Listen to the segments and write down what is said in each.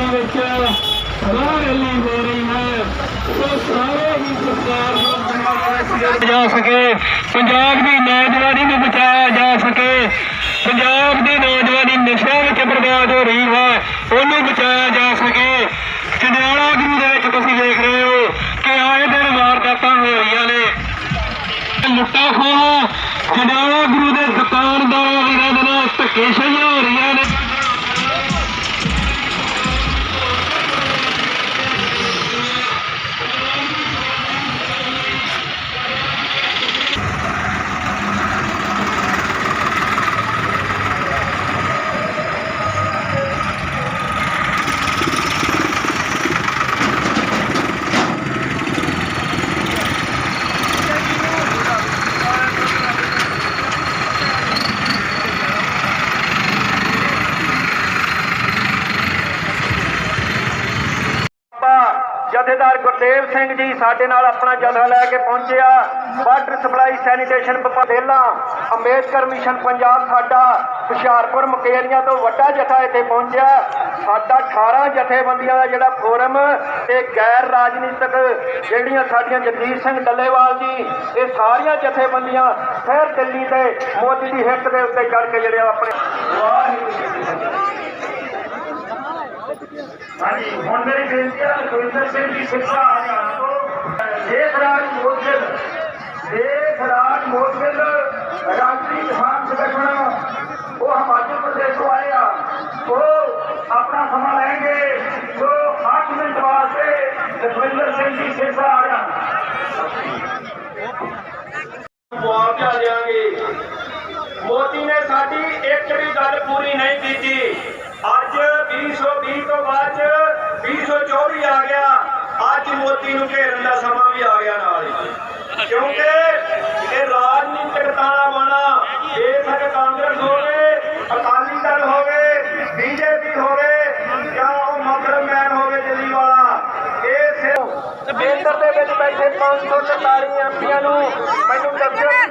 ਪਿੰਡਾਂ ਵਿੱਚ ਰਾਹ ਰੈਲੀ ਹੋ ਰਹੀ ਹੈ। ਸੋ ਸਾਰੇ ਹੀ ਸਰਕਾਰ ਨੂੰ ਜਾ ਸਕੇ। ਪੰਜਾਬ ਦੀ ਨੌਜਵਾਨੀ ਨੂੰ ਬਚਾਇਆ ਜਾ ਸਕੇ। ਪੰਜਾਬ ਦੀ ਨੌਜਵਾਨੀ ਨਸ਼ਿਆਂ ਵਿੱਚ ਬਰਬਾਦ ਹੋ ਰਹੀ ਹੈ। ਉਹਨੂੰ ਬਚਾਇਆ ਜਾ ਸਕੇ। ਚੰਡਿਆਲਾ ਗੁਰੂ ਦੇ ਵਿੱਚ ਤੁਸੀਂ ਦੇਖ ਰਹੇ ਹੋ ਕਿ ਆਏ ਦਿਨ ਵਾਰਦਾਤਾਂ ਹੋ ਰਹੀਆਂ ਨੇ। ਲੁੱਟਾ ਖੋਹਾਂ। ਜੰਡਿਆਲਾ ਗੁਰੂ ਦੇ ਦੁਕਾਨਦਾਰਾਂ ਵੀਰਾਂ ਦੇ ਨਾਲ ਧੱਕੇਸ਼ਾਹੀਆਂ ਹੋ ਜਥੇਦਾਰ ਗੁਰਦੇਵ ਸਿੰਘ ਜੀ ਸਾਡੇ ਨਾਲ ਆਪਣਾ ਜਥਾ ਲੈ ਕੇ ਪਹੁੰਚਿਆ। ਵਾਟਰ ਸਪਲਾਈ ਸੈਨੀਟੇਸ਼ਨ ਪਪੇਲਾ ਅੰਬੇਦਕਰ ਮਿਸ਼ਨ ਪੰਜਾਬ ਸਾਡਾ ਹੁਸ਼ਿਆਰਪੁਰ ਮੁਕੇਰੀਆਂ ਤੋਂ ਵੱਡਾ ਜਥਾ ਇੱਥੇ ਪਹੁੰਚਿਆ। ਸਾਡਾ 18 ਜਥੇਬੰਦੀਆਂ ਦਾ ਜਿਹੜਾ ਫੋਰਮ ਤੇ ਗੈਰ ਰਾਜਨੀਤਿਕ ਜਿਹੜੀਆਂ ਸਾਡੀਆਂ ਜਗਦੀਰ ਸਿੰਘ ਡੱਲੇਵਾਲ ਜੀ, ਇਹ ਸਾਰੀਆਂ ਜਥੇਬੰਦੀਆਂ ਫਿਰ ਦਿੱਲੀ ਦੇ ਮੋਦੀ ਦੀ ਹਿੱਕ ਦੇ ਉੱਤੇ ਕਰਕੇ ਜਿਹੜੇ ਆਪਣੇ ਹਾਂਜੀ ਹੁਣ ਮੇਰੀ ਬੇਨਤੀ ਹੈ ਸੁਰਿੰਦਰ ਸਿੰਘ ਜੀ ਸਿੱਖਾ ਹਰਿਆਣਾ ਤੋਂ ਦੇਖ ਰਾਜ ਮੋਦਗਿਲ ਦੇਖ ਰਾਜ ਮੋਦਗਿਲ ਰਾਸ਼ਟਰੀ ਕਿਸਾਨ ਸੰਗਠਨ ਉਹ ਹਿਮਾਚਲ ਪ੍ਰਦੇਸ਼ ਤੋਂ ਆਏ ਆ ਆ ਗਿਆ ਅੱਜ ਮੋਦੀ ਨੂੰ ਘੇਰਨ ਦਾ ਸਮਾਂ ਵੀ ਆ ਗਿਆ ਨਾਲ ਹੀ। ਕਿਉਂਕਿ ਇਹ ਰਾਜਨੀਤਿਕ ਤਾਣਾ ਬਾਣਾ ਇਹ ਸਾਡੇ ਕਾਂਗਰਸ ਹੋਵੇ ਅਕਾਲੀ ਦਲ ਹੋਵੇ ਬੀਜੇਪੀ ਹੋਵੇ ਜਾਂ ਉਹ ਮਕਰਮ ਹੋਵੇ ਦਿੱਲੀ ਵਾਲਾ ਇਹ ਸਿਰਫ ਕੇਂਦਰ ਦੇ ਵਿੱਚ ਬੈਠੇ 544 ਐਮਪੀਆਂ ਨੂੰ ਮੈਨੂੰ ਦੱਸਿਓ ਕਿ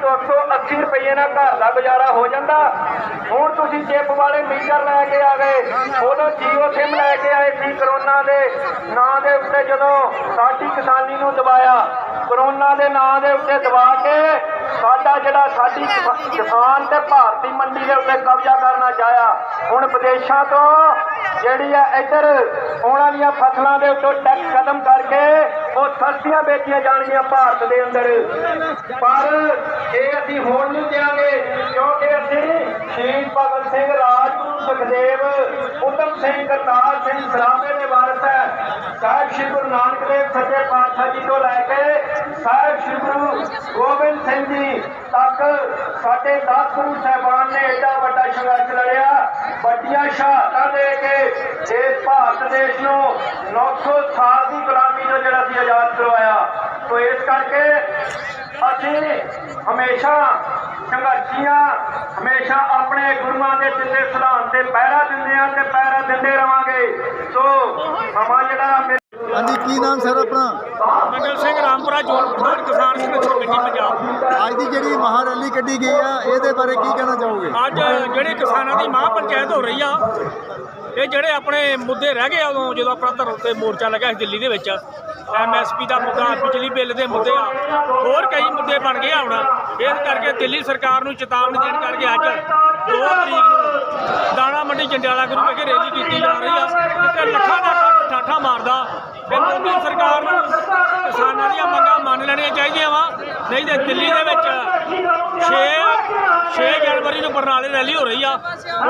280 ਰੁਪਏ ਨਾਲ ਘਰ ਦਾ ਗੁਜ਼ਾਰਾ ਹੋ ਜਾਂਦਾ। ਹੁਣ ਤੁਸੀਂ ਚਿੱਪ ਵਾਲੇ ਮੀਟਰ ਲੈ ਕੇ ਆ ਗਏ। ਉਦੋਂ ਜੀਓ ਸਿਮ ਲੈ ਕੇ ਆਏ ਸੀ ਕਰੋਨਾ ਦੇ ਨਾਂ ਦੇ ਉੱਤੇ ਜਦੋਂ ਸਾਡੀ ਕਿਸਾਨੀ ਨੂੰ ਦਬਾਇਆ। ਕਰੋਨਾ ਦੇ ਨਾਂ ਦੇ ਉੱਤੇ ਦਬਾ ਕੇ ਸਾਡਾ ਜਿਹੜਾ ਸਾਡੀ ਕਿਸਾ- ਕਿਸਾਨ ਤੇ ਭਾਰਤੀ ਮੰਡੀ ਦੇ ਉੱਤੇ ਕਬਜ਼ਾ ਕਰਨਾ ਚਾਹਿਆ ਹੁਣ ਵਿਦੇਸ਼ਾਂ ਤੋਂ ਜਿਹੜੀ ਆ ਇੱਧਰ ਆਉਣ ਵਾਲੀਆਂ ਫਸਲਾਂ ਦੇ ਉੱਤੇ ਟੈਕਸ ਖਤਮ ਕਰਕੇ ਉਹ ਸਸਤੀਆਂ ਵੇਚੀਆਂ ਜਾਣਗੀਆਂ ਭਾਰਤ ਦੇ ਅੰਦਰ। ਪਰ ਇਹ ਅਸੀਂ ਹੋਣ ਨਹੀਂ ਦਿਆਂਗੇ ਕਿਉਂਕਿ ਅਸੀਂ ਸ਼ਹੀਦ ਭਗਤ ਸਿੰਘ ਰਾਜਗੁਰੂ ਸੁਖਦੇਵ ਉਤਮ ਸਿੰਘ ਕਰਤਾਰ ਸਿੰਘ ਸਲਾਮੇ ਦੇ ਵਾਰਸ ਹੈ। ਸਾਹਿਬ ਸ਼੍ਰੀ ਗੁਰੂ ਨਾਨਕ ਦੇਵ ਸੱਚੇ ਪਾਤਸ਼ਾਹ ਜੀ ਤੋਂ ਲੈ ਕੇ ਸਾਹਿਬ ਸ਼੍ਰੀ ਗੁਰੂ ਗੋਬਿੰਦ ਸਿੰਘ ਜੀ ਤੱਕ ਸਾਡੇ 10 ਗੁਰੂ ਸਾਹਿਬਾਨ ਨੇ ਏਡਾ ਵੱਡਾ ਸੰਘਰਸ਼ ਲੜਿਆ। ਵੱਡੀਆਂ ਸ਼ਹਾਦਤਾਂ ਦੇ ਕੇ ਇਸ ਭਾਰਤ ਦੇਸ਼ ਨੂੰ 900 ਸਾਲ ਦੀ ਗੁਲਾਮੀ ਤੋਂ ਜਿਹੜਾ ਸੀ ਆਜ਼ਾਦ ਕਰਵਾਇਆ। ਸੋ ਇਸ ਕਰਕੇ ਅਸੀਂ ਹਮੇਸ਼ਾ ਸੰਘਰਸ਼ੀਆਂ, ਹਮੇਸ਼ਾ ਆਪਣੇ ਗੁਰੂਆਂ ਦੇ ਦਿੱਤੇ ਸਿਧਾਂਤ ਤੇ ਪਹਿਰਾ ਦਿੰਦੇ ਆ ਤੇ ਪਹਿਰਾ ਦਿੰਦੇ ਰਵਾਂਗੇ। ਸੋ ਸਮਾਂ ਜਿਹੜਾ ਹਾਂਜੀ ਕੀ ਨਾਮ ਸਰ ਆਪਣਾ? ਮੰਗਲ ਸਿੰਘ ਰਾਮਪੁਰਾ ਜੋਨ ਪ੍ਰਧਾਨ ਕਿਸਾਨ ਸੰਗਠਨ ਕਮੇਟੀ ਪੰਜਾਬ। ਅੱਜ ਦੀ ਜਿਹੜੀ ਮਹਾ ਰੈਲੀ ਕੱਢੀ ਗਈ ਆ ਇਹਦੇ ਬਾਰੇ ਕੀ ਕਹਿਣਾ ਚਾਹੋਗੇ? ਅੱਜ ਜਿਹੜੇ ਕਿਸਾਨਾਂ ਦੀ ਮਹਾਂ ਪੰਚਾਇਤ ਹੋ ਰਹੀ ਆ ਇਹ ਜਿਹੜੇ ਆਪਣੇ ਮੁੱਦੇ ਰਹਿ ਗਏ ਉਦੋਂ ਜਦੋਂ ਆਪਣਾ ਧਰਮ ਤੇ ਮੋਰਚਾ ਲੱਗਾ ਸੀ ਦਿੱਲੀ ਦੇ ਵਿੱਚ ਐਮਐਸਪੀ ਦਾ ਮੁੱਦਾ ਬਿਜਲੀ ਬਿੱਲ ਦੇ ਮੁੱਦੇ ਆ ਹੋਰ ਕਈ ਮੁੱਦੇ ਬਣ ਗਏ ਆ ਹੁਣ। ਇਸ ਕਰਕੇ ਦਿੱਲੀ ਸਰਕਾਰ ਨੂੰ ਚੇਤਾਵਨੀ ਦੇਣ ਕਰਕੇ ਅੱਜ 2 ਤਰੀਕ ਨੂੰ ਮੰਡੀ ਜੰਡਿਆਲਾ ਗੁਰੂ ਵਿਖੇ ਰੈਲੀ ਕੀਤੀ ਜਾ ਰਹੀ ਆ। ਜਿੱਥੇ ਲੱਖਾਂ ਦਾ ਠਾਠਾ ਮਾਰਦਾ। ਤੇ ਮੋਦੀ ਸਰਕਾਰ ਨੂੰ ਕਿਸਾਨਾਂ ਦੀਆਂ ਮੰਗਾਂ ਮੰਨ ਲੈਣੀਆਂ ਚਾਹੀਦੀਆਂ ਵਾ। ਨਹੀਂ ਤੇ ਦਿੱਲੀ ਦੇ ਵਿੱਚ 6 6 ਜਨਵਰੀ ਨੂੰ ਬਰਨਾਲੇ ਰੈਲੀ ਹੋ ਰਹੀ ਆ।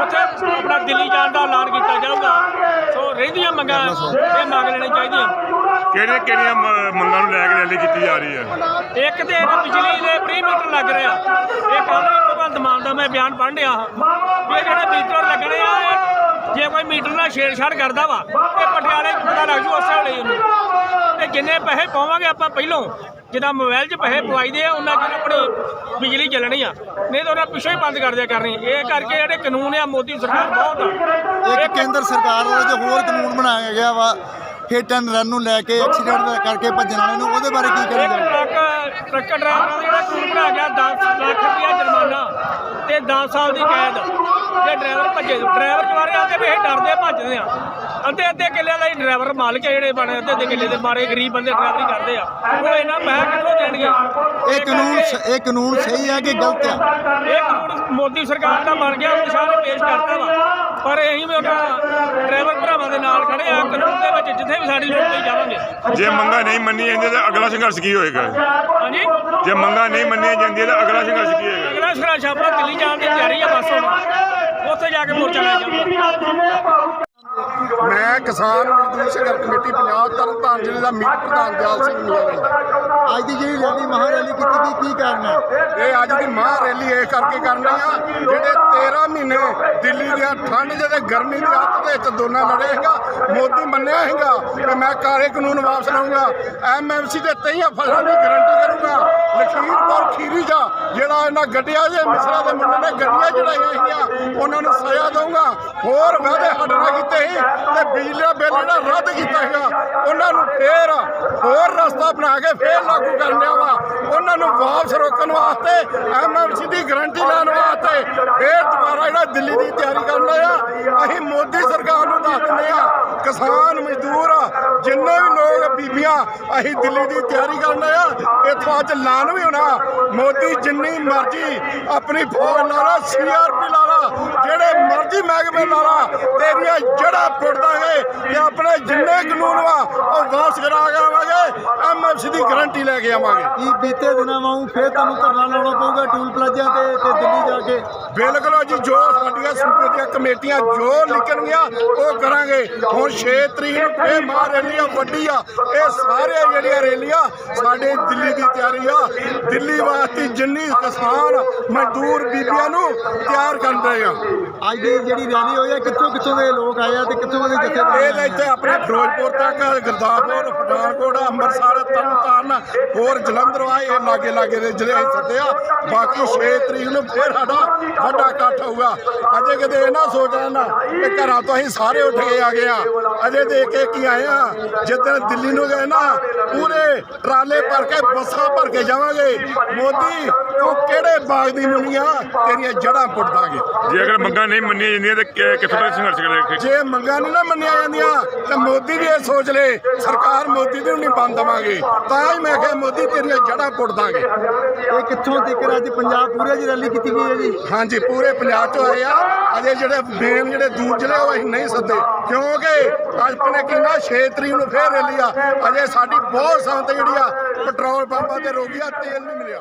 ਉੱਥੇ ਆਪਣਾ ਦਿੱਲੀ ਜਾਣ ਦਾ ਐਲਾਨ ਕੀਤਾ ਜਾਊਗਾ। ਸੋ ਰਹਿੰਦੀਆਂ ਮੰਗਾਂ ਇਹ ਮੰਗ ਲੈਣੀਆਂ ਚਾਹੀਦੀਆਂ। ਕਿਹੜੀਆਂ ਕਿਹੜੀਆਂ ਮੰਗਾਂ ਨੂੰ ਲੈ ਕੇ ਰੈਲੀ ਕੀਤੀ ਜਾ ਰਹੀ ਹੈ? ਇੱਕ ਤੇ ਬਿਜਲੀ ਦੇ ਪ੍ਰੀ ਮੀਟਰ ਲੱਗ ਰਿਹਾ ਇਹ ਕੱਲ ਭਗਵੰਤ ਮਾਨ ਦਾ ਮੈਂ ਬਿਆਨ ਪੜ੍ਹ ਰਿਹਾ ਹਾਂ। ਇਹ ਜਿਹੜੇ ਮੀਟਰ ਲੱਗਣੇ ਆ ਇਹ ਜੇ ਕੋਈ ਮੀਟਰ ਨਾਲ ਛੇੜਛਾੜ ਕਰਦਾ ਵਾ ਇਹ ਪਟਿਆਲੇ ਪਤਾ ਲੱਗ ਜੂ ਉਸੇ ਵੇਲੇ ਉਹਨੂੰ। ਤੇ ਜਿੰਨੇ ਪੈਸੇ ਪਾਵਾਂਗੇ ਆਪਾਂ ਪਹਿਲੋਂ ਜਿੱਦਾਂ ਮੋਬਾਈਲ 'ਚ ਪੈਸੇ ਪਵਾਈਦੇ ਆ ਉਹਨਾਂ ਚਿਰ ਆਪਣੀ ਬਿਜਲੀ ਚੱਲਣੀ ਆ। ਨਹੀਂ ਤਾਂ ਉਹਨਾਂ ਪਿੱਛੋਂ ਹੀ ਬੰਦ ਕਰ ਦਿਆ ਕਰਨੀ। ਇਹ ਕਰਕੇ ਜਿਹੜੇ ਕਾਨੂੰਨ ਆ ਮੋਦੀ ਸਰਕਾਰ ਬਹੁਤ ਆ। ਇੱਕ ਕੇਂਦਰ ਸਰਕਾਰ ਵੱਲੋਂ ਜੋ ਹੋਰ ਕਾਨੂੰਨ ਬਣਾਇਆ ਗਿਆ ਵਾ ਹਿੱਟ ਐਂਡ ਰਨ ਨੂੰ ਲੈ ਕੇ ਐਕਸੀਡੈਂਟ ਕਰਕੇ ਭੱਜਣ ਵਾਲੇ ਨੂੰ ਉਹਦੇ ਬਾਰੇ ਕੀ ਚਾਹੋਗੇ ਟਰੱਕ ਟਰੱਕ ਡਰਾਈਵਰਾਂ ਦਾ ਜਿਹੜਾ ਕਾਨੂੰਨ ਬਣਾਇਆ ਗਿਆ 10 ਲੱਖ ਰੁਪਇਆ ਜੁਰਮਾਨਾ ਤੇ 10 ਸਾਲ ਦੀ ਕੈਦ। ਜੇ ਡਰਾਈਵਰ ਭੱਜੇ ਡਰਾਈਵਰ ਚਵਾਰੇ ਆਉਂਦੇ ਵੀ ਇਹ ਡਰਦੇ ਭੱਜਦੇ ਆ। ਅੱਧੇ ਅੱਧੇ ਕਿੱਲੇ ਦਾ ਹੀ ਡਰਾਈਵਰ ਮਾਲਕ ਹੈ ਜਿਹੜੇ ਬਣੇ ਅੱਧੇ ਅੱਧੇ ਕਿੱਲੇ ਦੇ ਮਾਰੇ ਗਰੀਬ ਬੰਦੇ ਡਰਾਈਵਰੀ ਕਰਦੇ ਆ। ਉਹ ਇਹਨਾਂ ਮੈਂ ਕਿੱਥੋਂ ਦੇਣਗੇ? ਇਹ ਕਾਨੂੰਨ ਇਹ ਕਾਨੂੰਨ ਸਹੀ ਹੈ ਕਿ ਗਲਤ ਹੈ ਇਹ ਕਾਨੂੰਨ ਮੋਦੀ ਸਰਕਾਰ ਦਾ ਬਣ ਗਿਆ ਉਹ ਸਾਰੇ ਪੇਸ਼ ਕਰਤਾ ਵਾ। ਪਰ ਅਸੀਂ ਵੀ ਉਹਨਾਂ ਡਰਾਈਵਰ ਭਰਾਵਾਂ ਦੇ ਨਾਲ ਖੜੇ ਆ ਕਾਨੂੰਨ ਦੇ ਵਿੱਚ ਜਿੱਥੇ ਵੀ ਸਾਡੀ ਲੋੜ ਪਈ ਜਾਵਾਂਗੇ। ਜੇ ਮੰਗਾਂ ਨਹੀਂ ਮੰਨੀਆਂ ਜਾਂਦੀਆਂ ਤਾਂ ਅਗਲਾ ਸੰਘਰਸ਼ ਕੀ ਹੋਏਗਾ? ਹਾਂਜੀ? ਜੇ ਮੰਗਾਂ ਨਹੀਂ ਮੰਨੀਆਂ ਜਾਂਦੀਆਂ ਤਾਂ ਅਗਲਾ ਸੰਘਰਸ਼ ਕੀ ਹੋਏਗਾ? ਅਗਲਾ ਸੰਘਰਸ਼ ਆਪਣਾ ਦਿੱਲੀ ਜਾਣ ਦੀ ਤਿਆਰੀ ਆ ਬਸ ਹੁਣ ਕੇ ਮੋਰਚਾ ਲੈ ਜਾਊਗਾ ਮੈਂ ਕਿਸਾਨ ਮਜ਼ਦੂਰ ਸੰਘਰਸ਼ ਕਮੇਟੀ ਪੰਜਾਬ ਤਰਨਤਾਰਨ ਜ਼ਿਲ੍ਹੇ ਦਾ ਮੀਤ ਪ੍ਰਧਾਨ ਦਿਆਲ ਸਿੰਘ ਮੀਆਂਵਾਲੀ ਅੱਜ ਦੀ ਜਿਹੜੀ ਰੈਲੀ ਮਹਾਂ ਰੈਲੀ ਕੀਤੀ ਗਈ ਕੀ ਕਾਰਨ ਹੈ? ਇਹ ਅੱਜ ਦੀ ਮਹਾਂ ਰੈਲੀ ਇਹ ਕਰਕੇ ਕਰਨ ਰਹੇ ਆ ਜਿਹੜੇ 13 ਮਹੀਨੇ ਦਿੱਲੀ ਦੀਆਂ ਠੰਡ ਜਿਹਦੇ ਗਰਮੀ ਦੀ ਹੱਥ ਦੇ ਵਿੱਚ ਦੋਨਾਂ ਲੜੇ ਹੈਗਾ ਮੋਦੀ ਮੰਨਿਆ ਹੈਗਾ ਕਿ ਮੈਂ ਕਾਰੇ ਕਾਨੂੰਨ ਵਾਪਸ ਲਾਉਂਗਾ ਐਮਐਮਸੀ ਦੇ ਤਈਆਂ ਫਸਲਾਂ ਦੀ ਗਾਰੰਟੀ ਕਰੂੰਗਾ ਲਖੀਰਪੁਰ ਖੀਰੀ ਜਾ ਜਿਹੜਾ ਇਹਨਾਂ ਗੱਡੀਆਂ ਦੇ ਮਿਸਰਾ ਦੇ ਮੁੰਡੇ ਨੇ ਗੱਡੀਆਂ ਚੜਾਈਆਂ ਹੈਗੀਆਂ ਉਹਨਾਂ ਨੂੰ ਸਜ਼ਾ ਦਊਂਗਾ। ਹੋਰ ਵਾਅਦੇ ਨਾਲ ਕੀਤੇ ਸੀ। ਤੇ ਬਿਜਲੀ ਦਾ ਬਿੱਲ ਜਿਹੜਾ ਰੱਦ ਕੀਤਾ ਹੈਗਾ ਉਹਨਾਂ ਨੂੰ ਫੇਰ ਹੋਰ ਰਸਤਾ ਬਣਾ ਕੇ ਫੇਰ ਲਾਗੂ ਕਰਨ ਲਿਆ ਵਾ। ਉਹਨਾਂ ਨੂੰ ਵਾਪਸ ਰੋਕਣ ਵਾਸਤੇ ਐਮਐਮਸੀ ਦੀ ਗਰੰਟੀ ਲੈਣ ਵਾਸਤੇ ਫੇਰ ਦੁਬਾਰਾ ਜਿਹੜਾ ਦਿੱਲੀ ਦੀ ਤਿਆਰੀ ਕਰਨ ਲਿਆ ਅਸੀਂ ਮੋਦੀ ਸਰਕਾਰ ਨੂੰ ਦੱਸ ਦਿੰਦੇ ਆ, ਕਿਸਾਨ ਮਜ਼ਦੂਰ ਜਿੰਨੇ ਵੀ ਲੋਕ ਬੀਬੀਆਂ, ਅਸੀਂ ਦਿੱਲੀ ਦੀ ਤਿਆਰੀ ਕਰਨ ਲਿਆ ਇੱਥੋਂ ਅੱਜ ਐਲਾਨ ਵੀ ਹੋਣਾ, ਮੋਦੀ ਜਿੰਨੀ ਮਰਜ਼ੀ ਆਪਣੀ ਫੌਜ ਲਾ ਸੀਆਰਪੀ ਲਾ ਜਿਹੜੇ ਮਰਜ਼ੀ ਮਹਿਕਮੇ ਲਾ ਲਾ, ਤੇਰੀਆਂ ਜੜਾ ਪੁੱਟ ਦਾਂਗੇ ਤੇ ਆਪਣੇ ਜਿੰਨੇ ਕਾਨੂੰਨ ਵਾ, ਉਹ ਵਾਪਸ ਕਰਾ ਕੇ ਆਵਾਂਗੇ ਐਮਐਫਸੀ ਦੀ ਗਾਰੰਟੀ ਲੈ ਕੇ ਆਵਾਂਗੇ। ਕੀ ਬੀਤੇ ਦਿਨਾਂ ਵਾਂਗੂ ਫੇਰ ਤੁਹਾਨੂੰ ਧਰਨਾ ਲਾਉਣਾ ਪਊਗਾ, ਟੂਲ ਪਲਾਜ਼ਾ ਤੇ ਤੇ ਦਿੱਲੀ ਬਿਲਕੁਲ ਜੀ ਜੋ ਸਾਡੀਆਂ ਸੂਬੇ ਦੀਆਂ ਕਮੇਟੀਆਂ ਜੋ ਲਿਖਣਗੀਆਂ ਉਹ ਕਰਾਂਗੇ। ਹੁਣ 6 ਤਰੀਕ ਨੂੰ ਫੇਰ ਮਾਂ ਰੈਲੀਆਂ ਵੱਡੀ ਆ ਇਹ ਸਾਰੇ ਜਿਹੜੀਆਂ ਰੈਲੀਆਂ ਸਾਡੇ ਦਿੱਲੀ ਦੀ ਤਿਆਰੀ ਆ। ਦਿੱਲੀ ਵਾਸਤੇ ਜਿੰਨੀ ਕਿਸਾਨ ਮਜ਼ਦੂਰ ਬੀਬੀਆਂ ਨੂੰ ਤਿਆਰ ਕਰਨ ਰਹੇ ਆ। ਅੱਜ ਦੀ ਜਿਹੜੀ ਰੈਲੀ ਹੋਈ ਹੈ ਕਿੱਥੋਂ ਕਿੱਥੋਂ ਦੇ ਲੋਕ ਆਏ ਆ ਤੇ ਕਿੱਥੋਂ ਦੇ ਇਹ ਤਾਂ ਜਥੇਬੰਦੀਆਂ ਇੱਥੇ ਆਪਣੇ ਫਿਰੋਜ਼ਪੁਰ ਤੱਕ ਗੁਰਦਾਸਪੁਰ ਪਠਾਨਕੋਟ ਅੰਮ੍ਰਿਤਸਰ ਤਰਨਤਾਰਨ ਹੋਰ ਜਲੰਧਰ ਆਏ ਇਹ ਲਾਗੇ ਲਾਗੇ ਦੇ ਜ਼ਿਲ੍ਹੇ ਅਸੀਂ ਸੱਦੇ ਆ। ਬਾਕੀ 6 ਤਰੀਕ ਨੂੰ ਫਿਰ ਸਾਡਾ ਵੱਡਾ ਇਕੱਠ ਹੋਊਗਾ। ਅਜੇ ਕਿਤੇ ਇਹ ਨਾ ਸੋਚ ਲੈਣਾ ਕਿ ਘਰਾਂ ਤੋਂ ਅਸੀਂ ਸਾਰੇ ਉੱਠ ਕੇ ਆ ਗਏ ਆ। ਅਜੇ ਦੇਖ ਕੇ ਕੀ ਆਏ ਆ। ਜਿੱਦਣ ਦਿੱਲੀ ਨੂੰ ਗਏ ਨਾ, ਪੂਰੇ ਟਰਾਲੇ ਭਰ ਕੇ, ਬੱਸਾਂ ਭਰ ਕੇ ਜਾਵਾਂਗੇ। ਮੋਦੀ ਤੂੰ ਕਿਹੜੇ ਬਾਗ ਦੀ ਮੁੰਨੀਆਂ ਤੇਰੀਆਂ ਜੜਾਂ ਪੁੱਟ ਦਾਂਗੇ। ਜੇ ਅਗਰ ਮੰਗਾਂ ਨਹੀਂ ਮੰਨੀਆਂ ਜਾਂਦੀਆਂ ਤਾਂ ਕਿ- ਕਿੱਥੋਂ ਤੱਕ ਸੰਘਰਸ਼ ਕਰੇਗਾ ਜੇ ਮੰਗਾਂ ਨਹੀਂ ਨਾ ਮੰਨੀਆਂ ਜਾਂਦੀਆਂ ਤੇ ਮੋਦੀ ਵੀ ਇਹ ਸੋਚ ਲੇ ਸਰਕਾਰ ਮੋਦੀ ਦੀ ਨਹੀਂ ਬੰਦ ਦਵਾਂਗੇ। ਤਾਂ ਹੀ ਮੈਂ ਕਿਹਾ ਮੋਦੀ ਤੇਰੀਆਂ ਜੜਾਂ ਪੁੱਟ ਦਾਂਗੇ। ਇਹ ਕਿੱਥੋਂ ਤੱਕ ਅੱਜ ਪੰਜਾਬ ਪੂਰੇ ਦੀ ਰੈਲੀ ਕੀਤੀ ਗਈ ਹੈ ਜੀ? ਹਾਂਜੀ ਪੂਰੇ ਪੰਜਾਬ ਤੋਂ ਆਏ ਆ। ਅਜੇ ਜਿਹੜੇ ਮੇਨ ਜਿਹੜੇ ਦੂਰ ਜ਼ਿਲ੍ਹੇ ਉਹ ਅਸੀਂ ਨਹੀਂ ਸੱਦੇ। ਕਿਉਂਕਿ ਅੱਜ ਪਨੇ ਕਿੰਨਾ 6 ਤਰੀਕ ਨੂੰ ਫੇਰ ਰੈਲੀ ਆ। ਅਜੇ ਸਾਡੀ ਬਹੁਤ ਸੰਗਤ ਜਿਹੜੀ ਆ ਪੈਟਰੋਲ ਪੰਪਾਂ ਤੇ ਆ ਤੇਲ ਨਹੀਂ ਮਿਲਿਆ।